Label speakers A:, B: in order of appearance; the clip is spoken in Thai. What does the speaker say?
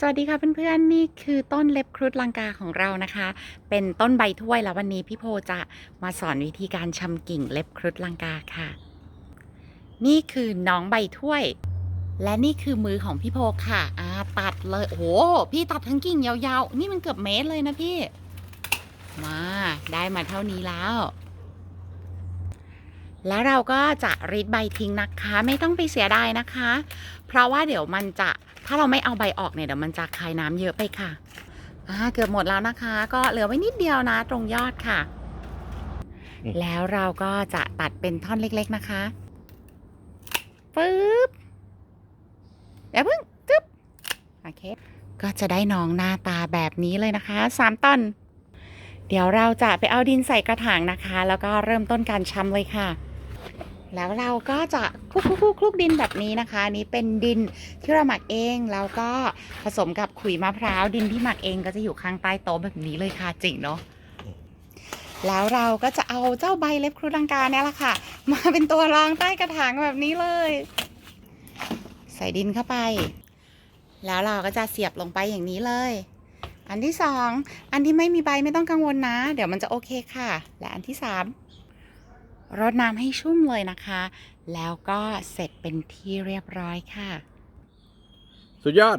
A: สวัสดีค่ะเพื่อนๆนี่คือต้นเล็บครุฑลังกาของเรานะคะ เป็นต้นใบถ้วยแล้ววันนี้พี่โพจะมาสอนวิธีการชำกิ่งเล็บครุฑลังกาค่ะ นี่คือน้องใบถ้วย และนี่คือมือของพี่โพค่ะอาตัดเลยโอ้โหพี่ตัดทั้งกิ่งยาวๆ นี่มันเกือบเมตรเลยนะพี่ มาได้มาเท่านี้แล้ว แล้วเราก็จะรีดใบทิ้งนะคะ ไม่ต้องไปเสียดายนะคะ เพราะว่าเดี๋ยวมันจะถ้าเราไม่เอาใบออกเนี่ยเดี๋ยวมันจะคายน้ำเยอะไปค่ะอ่าเกือบหมดแล้วนะคะ ก็เหลือไว้นิดเดียวนะ ตรงยอดค่ะ
B: อืม
A: แล้วเราก็จะตัดเป็นท่อนเล็ก ๆนะคะปึ๊บเดี๋ยวเพิ่งจึ๊บโอเคก็จะได้น้องหน้าตาแบบนี้เลยนะคะสามต้นเดี๋ยวเราจะไปเอาดินใส่กระถางนะคะ แล้วก็เริ่มต้นการชำเลยค่ะ แล้วเราก็จะคลุกคลุกคลุกคลุกดินแบบนี้นะคะนี้เป็นดินที่เราหมักเองแล้วก็ผสมกับขุยมะพร้าวดินที่หมักเองก็จะอยู่ข้างใต้โต๊ะแบบนี้เลยค่ะจริงเนาะแล้วเราก็จะเอาเจ้าใบเล็บครูลังกาเนี่ยแหละค่ะ มาเป็นตัวรองใต้กระถางแบบนี้เลย ใส่ดินเข้าไป แล้วเราก็จะเสียบลงไปอย่างนี้เลย อันที่สองอันที่ไม่มีใบไม่ต้องกังวลนะ เดี๋ยวมันจะโอเคค่ะ และอันที่สาม รดน้ำให้ชุ่มเลยนะคะ แล้วก็เสร็จเป็นที่เรียบร้อยค่ะ
B: สุดยอด